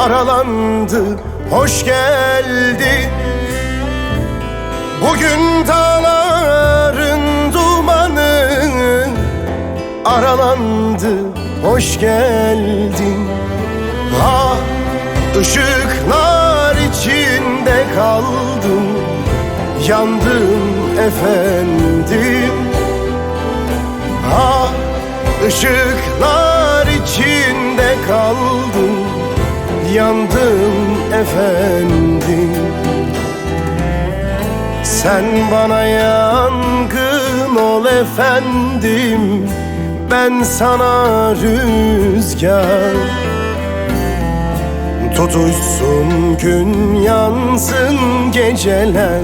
aralandı Hoş geldin Bugün dağların dumanı aralandı Hoş geldin Ha ışıklar içinde kaldım Yandım efendim Yandım efendim. Sen bana yangın ol efendim. Ben sana rüzgar. Tutuşsun gün yansın geceler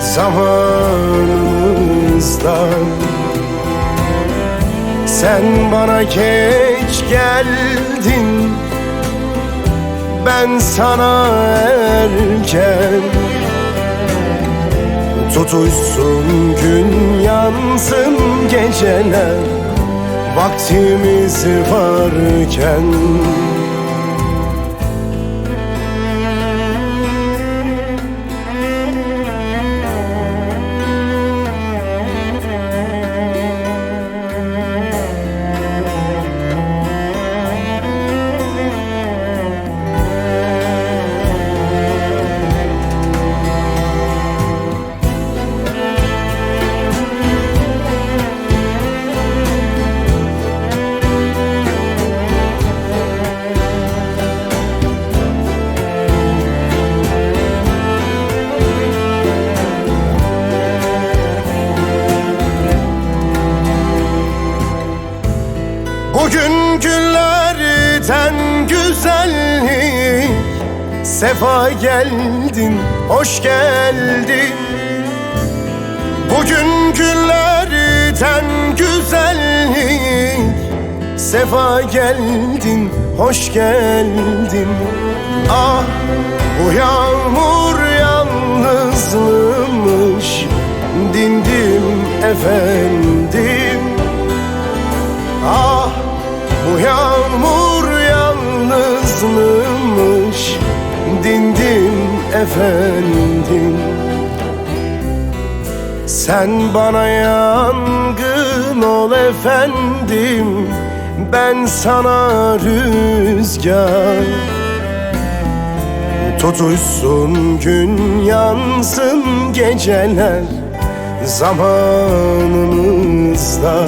Zamanımızdan sen bana geç geldin Ben sana erken. Tutuşsun gün yansın geceler Vaktimiz varken güzellik. Sefa geldin, hoş geldin. Bugün günlerden güzellik. Sefa geldin, hoş geldin. Ah bu yağmur yalnızmış Dindim efendim efendim. Sen bana yangın ol efendim. Ben sana rüzgar. Tutuşsun gün yansın geceler. Zamanımızda.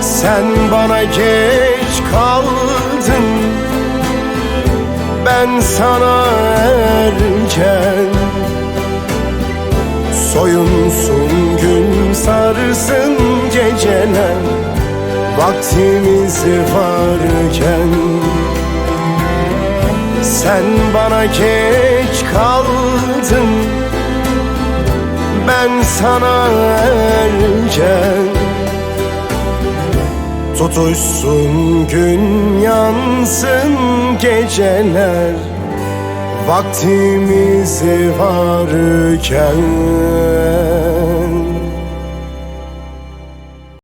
Sen bana geç kaldın Ben sana erken. Soyunsun gün sarsın geceler Vaktimiz varken. Sen bana geç kaldın Ben sana erken Tutuşsun gün yansın geceler. Vaktimiz varken